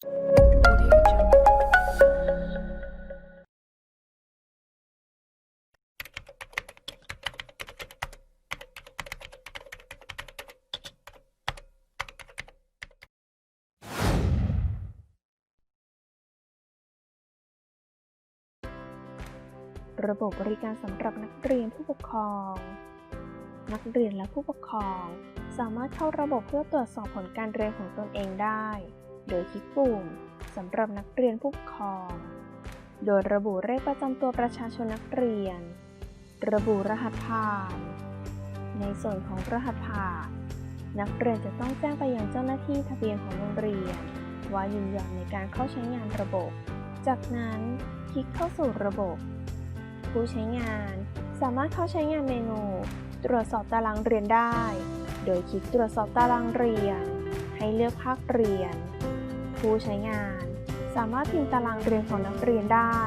ระบบบริการสำหรับนักเรียนผู้ปกครอง นักเรียนและผู้ปกครอง สามารถเข้าระบบเพื่อตรวจสอบผลการเรียนของตนเองได้ โดยคลิกปุ่มสำหรับนักเรียนผู้ปกครอง โดยระบุเลขประจำตัวประชาชนนักเรียน ระบุรหัสผ่าน ในส่วนของรหัสผ่าน นักเรียนจะต้องแจ้งไปยังเจ้าหน้าที่ทะเบียนของโรงเรียน ว่ายินยอมในการเข้าใช้งานระบบ จากนั้นคลิกเข้าสู่ระบบ ผู้ใช้งานสามารถเข้าใช้งานเมนู ตรวจสอบตารางเรียนได้ โดยคลิกตรวจสอบตารางเรียน ให้เลือกภาคเรียน ผู้ใช้งาน สามารถพิมพ์ตารางเรียนของนักเรียนได้